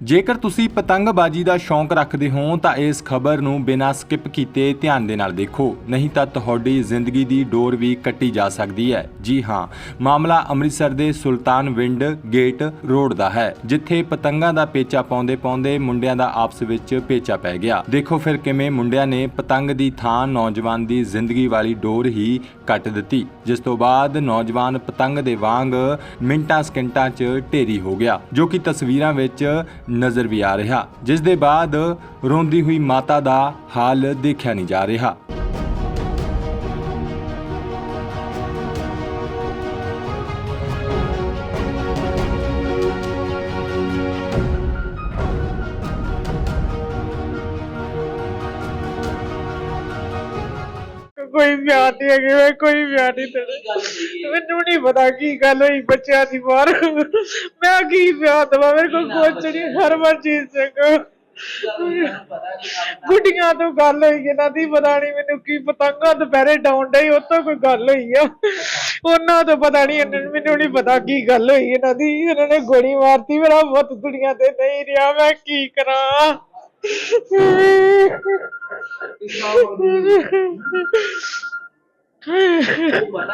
ਜੇਕਰ ਤੁਸੀਂ ਪਤੰਗਬਾਜ਼ੀ ਦਾ ਸ਼ੌਂਕ ਰੱਖਦੇ ਹੋ, ਤਾਂ ਇਸ ਖਬਰ ਨੂੰ ਬਿਨਾਂ ਸਕਿਪ ਕੀਤੇ ਧਿਆਨ ਦੇ ਨਾਲ ਦੇਖੋ। ਨਹੀਂ ਤਾਂ ਤੁਹਾਡੀ ਜ਼ਿੰਦਗੀ ਦੀ ਡੋਰ ਵੀ ਕੱਟੀ ਜਾ ਸਕਦੀ ਹੈ। ਜੀ ਹਾਂ, ਮਾਮਲਾ ਅੰਮ੍ਰਿਤਸਰ ਦੇ ਸੁਲਤਾਨ ਵਿੰਡ ਗੇਟ ਰੋਡ ਦਾ ਹੈ, ਜਿੱਥੇ ਪਤੰਗਾਂ ਦਾ ਪੇਚਾ ਪਾਉਂਦੇ ਪਾਉਂਦੇ ਮੁੰਡਿਆਂ ਦਾ ਆਪਸ ਵਿੱਚ ਪੇਚਾ ਪੈ ਗਿਆ। ਦੇਖੋ ਫਿਰ ਕਿਵੇਂ ਮੁੰਡਿਆਂ ਨੇ ਪਤੰਗ ਦੀ ਥਾਂ ਨੌਜਵਾਨ ਦੀ ਜ਼ਿੰਦਗੀ ਵਾਲੀ ਡੋਰ ਹੀ ਕੱਟ ਦਿੱਤੀ, ਜਿਸ ਤੋਂ ਬਾਅਦ ਨੌਜਵਾਨ ਪਤੰਗ ਦੇ ਵਾਂਗ ਮਿੰਟਾਂ ਸਕਿੰਟਾਂ 'ਚ ਢੇਰੀ ਹੋ ਗਿਆ, ਜੋ ਕਿ ਤਸਵੀਰਾਂ ਵਿੱਚ ਨਜ਼ਰ ਵੀ ਆ ਰਿਹਾ ਜਿਸ ਦੇ ਬਾਅਦ ਰੋਂਦੀ ਹੋਈ ਮਾਤਾ ਦਾ ਹਾਲ ਦੇਖਿਆ ਨਹੀਂ ਜਾ ਰਿਹਾ। ਕੋਈ ਵਿਆਹ ਨਹੀਂ ਹੈਗੇ ਵੇ ਕੋਈ ਵਿਆਹ ਨਹੀਂ ਤੇਰੇ। ਮੈਨੂੰ ਨਹੀਂ ਪਤਾ ਕੀ ਗੱਲ ਹੋਈ ਬੱਚਿਆਂ ਦੀ ਬਾਹਰ ਮੈਂ ਕੀ ਵਿਆਹ ਦਵਾ ਮੇਰੇ ਕੋਲ ਕੁਛ ਨਹੀਂ ਹਰਮਨਜੀਤ ਸਿੰਘ। ਗੁੱਡੀਆਂ ਤੋਂ ਗੱਲ ਹੋਈ ਇਹਨਾਂ ਦੀ ਪਤਾ ਨਹੀਂ ਮੈਨੂੰ ਕੀ ਪਤੰਗਾਂ ਦੁਪਹਿਰੇ ਡਾਉਣ ਡਈ ਉਹ ਤੋਂ ਕੋਈ ਗੱਲ ਹੋਈ ਆ। ਉਹਨਾਂ ਤੋਂ ਪਤਾ ਨਹੀਂ ਇਹਨਾਂ ਨੂੰ ਮੈਨੂੰ ਨਹੀਂ ਪਤਾ ਕੀ ਗੱਲ ਹੋਈ ਇਹਨਾਂ ਦੀ ਇਹਨਾਂ ਨੇ ਗੋਲੀ ਮਾਰਤੀ ਮੇਰਾ ਬਹੁਤ ਦੁਨੀਆ ਤੇ ਨਹੀਂ ਰਿਹਾ ਮੈਂ ਕੀ ਕਰਾਂ? ਪਤਾ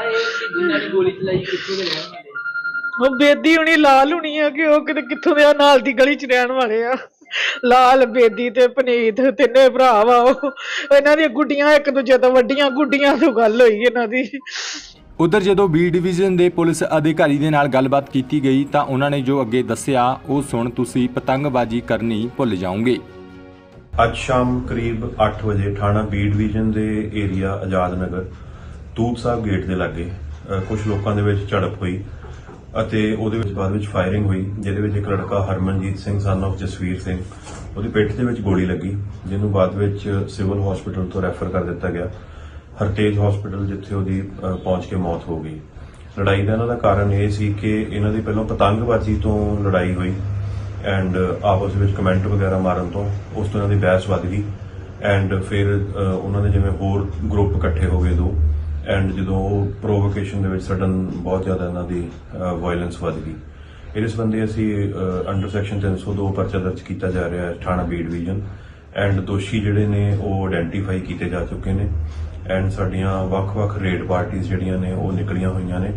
ਹੈ ਕਿ ਜਿਨ੍ਹਾਂ ਨੇ ਗੋਲੀ ਚਲਾਈ ਕਿੱਥੋਂ ਦੇ ਰਹਿਣ ਵਾਲੇ ਉਹ ਬੇਦੀ ਹੁਣੀ ਲਾਲ ਹੁਣੀ ਆ ਕਿ ਉਹ ਕਿਤੇ ਕਿੱਥੋਂ ਦੇ ਆ? ਨਾਲ ਦੀ ਗਲੀ ਚ ਰਹਿਣ ਵਾਲੇ ਆ। ਲਾਲ, ਬੇਦੀ ਤੇ ਪਨੀਤ, ਤਿੰਨੇ ਭਰਾ ਵਾ ਉਹ। ਇਹਨਾਂ ਦੀਆਂ ਗੁੱਡੀਆਂ ਇੱਕ ਦੂਜੇ ਤੋਂ ਵੱਡੀਆਂ ਗੁੱਡੀਆਂ ਤੋਂ ਗੱਲ ਹੋਈ ਇਹਨਾਂ ਦੀ। ਉਧਰ ਜਦੋਂ ਬੀ ਡਿਵੀਜ਼ਨ ਦੇ ਪੁਲਿਸ ਅਧਿਕਾਰੀ ਦੇ ਨਾਲ ਗੱਲਬਾਤ ਕੀਤੀ ਗਈ ਤਾਂ ਉਹਨਾਂ ਨੇ ਜੋ ਅੱਗੇ ਦੱਸਿਆ, ਉਹ ਸੁਣ ਤੁਸੀਂ ਪਤੰਗਬਾਜ਼ੀ ਕਰਨੀ ਭੁੱਲ ਜਾਓਗੇ। ਅੱਜ ਸ਼ਾਮ ਕਰੀਬ 8 ਵਜੇ ਥਾਣਾ ਬੀ ਡਿਵੀਜ਼ਨ ਦੇ ਏਰੀਆ ਆਜ਼ਾਦ ਨਗਰ ਤੂਤ ਸਾਹਿਬ ਗੇਟ ਦੇ ਲਾਗੇ ਕੁਝ ਲੋਕਾਂ ਦੇ ਵਿੱਚ ਝੜਪ ਹੋਈ ਅਤੇ ਉਹਦੇ ਵਿੱਚ ਬਾਅਦ ਵਿੱਚ ਫਾਇਰਿੰਗ ਹੋਈ, ਜਿਹਦੇ ਵਿੱਚ ਇੱਕ ਲੜਕਾ ਹਰਮਨਜੀਤ ਸਿੰਘ ਸਨ of ਜਸਵੀਰ ਸਿੰਘ, ਉਹਦੀ ਪਿੱਠ ਦੇ ਵਿੱਚ ਗੋਲੀ ਲੱਗੀ, ਜਿਹਨੂੰ ਬਾਅਦ ਵਿੱਚ ਸਿਵਲ ਹਸਪੀਟਲ ਤੋਂ ਰੈਫਰ ਕਰ ਦਿੱਤਾ ਗਿਆ। ਹਰਤੇਜ ਹਸਪੀਟਲ ਜਿੱਥੇ ਉਹਦੀ ਪਹੁੰਚ ਕੇ ਮੌਤ ਹੋ ਗਈ। ਲੜਾਈ ਦਾ ਇਹਨਾਂ ਦਾ ਕਾਰਨ ਇਹ ਸੀ ਕਿ ਇਹਨਾਂ ਦੀ ਪਹਿਲਾਂ ਪਤੰਗਬਾਜ਼ੀ ਤੋਂ ਲੜਾਈ ਹੋਈ। ਐਂਡ uh, ਆਪਸ ਵਿੱਚ ਕਮੈਂਟ ਵਗੈਰਾ ਮਾਰਨ ਤੋਂ ਉਸ ਤੋਂ ਇਹਨਾਂ ਦੀ ਬਹਿਸ ਵੱਧ ਗਈ। ਐਂਡ ਫਿਰ ਉਹਨਾਂ ਦੇ ਜਿਵੇਂ ਹੋਰ ਗਰੁੱਪ ਇਕੱਠੇ ਹੋ ਗਏ ਦੋ। ਐਂਡ ਜਦੋਂ ਉਹ ਪ੍ਰੋਵੋਕੇਸ਼ਨ ਦੇ ਵਿੱਚ ਸਡਨ ਬਹੁਤ ਜ਼ਿਆਦਾ ਇਹਨਾਂ ਦੀ ਵਾਇਲੈਂਸ ਵੱਧ ਗਈ। ਇਹਦੇ ਸੰਬੰਧੀ ਅਸੀਂ ਅੰਡਰ ਸੈਕਸ਼ਨ 302 ਪਰਚਾ ਦਰਜ ਕੀਤਾ ਜਾ ਰਿਹਾ ਹੈ, ਥਾਣਾ ਬੀ ਡਿਵੀਜ਼ਨ ਐਂਡ ਦੋਸ਼ੀ ਜਿਹੜੇ ਨੇ, ਉਹ ਆਇਡੈਂਟੀਫਾਈ ਕੀਤੇ ਜਾ ਚੁੱਕੇ ਨੇ। ਐਂਡ ਸਾਡੀਆਂ ਵੱਖ-ਵੱਖ ਰੇਡ ਪਾਰਟੀਆਂ ਜਿਹੜੀਆਂ ਨੇ, ਉਹ ਨਿਕਲੀਆਂ ਹੋਈਆਂ ਨੇ।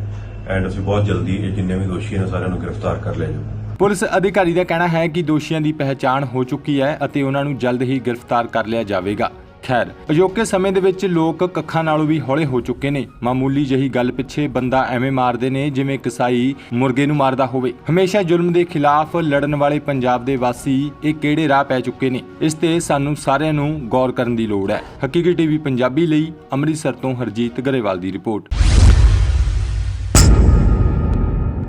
ਐਂਡ ਅਸੀਂ ਬਹੁਤ ਜਲਦੀ ਇਹ ਜਿੰਨੇ ਵੀ ਦੋਸ਼ੀ ਨੇ, ਸਾਰਿਆਂ ਨੂੰ ਗ੍ਰਿਫਤਾਰ ਕਰ ਲਿਆ ਜਾਊਗਾ ਪੁਲਿਸ ਅਧਿਕਾਰੀ ਦਾ ਕਹਿਣਾ ਹੈ ਕਿ ਦੋਸ਼ੀਆਂ ਦੀ ਪਹਿਚਾਣ ਹੋ ਚੁੱਕੀ ਹੈ ਅਤੇ ਉਹਨਾਂ ਨੂੰ ਜਲਦ ਹੀ ਗ੍ਰਿਫਤਾਰ ਕਰ ਲਿਆ ਜਾਵੇਗਾ। ਖੈਰ, ਅਜੋਕੇ ਸਮੇਂ ਦੇ ਵਿੱਚ ਲੋਕ ਕੱਖਾਂ ਨਾਲੋਂ ਵੀ ਹੌਲੇ ਹੋ ਚੁੱਕੇ ਨੇ। ਮਾਮੂਲੀ ਜਹੀ ਗੱਲ ਪਿੱਛੇ ਬੰਦਾ ਐਵੇਂ ਮਾਰਦੇ ਨੇ ਜਿਵੇਂ ਕਸਾਈ ਮੁਰਗੇ ਨੂੰ ਮਾਰਦਾ ਹੋਵੇ। ਹਮੇਸ਼ਾ ਜ਼ੁਲਮ ਦੇ ਖਿਲਾਫ ਲੜਨ ਵਾਲੇ ਪੰਜਾਬ ਦੇ ਵਾਸੀ ਇਹ ਕਿਹੜੇ ਰਾਹ ਪੈ ਚੁੱਕੇ ਨੇ? ਇਸ ਤੇ ਸਾਨੂੰ ਸਾਰਿਆਂ ਨੂੰ ਗੌਰ ਕਰਨ ਦੀ ਲੋੜ ਹੈ। ਹਕੀਕੀ ਟੀਵੀ ਪੰਜਾਬੀ ਲਈ ਅੰਮ੍ਰਿਤਸਰ ਤੋਂ ਹਰਜੀਤ ਗਰੇਵਾਲ ਦੀ ਰਿਪੋਰਟ।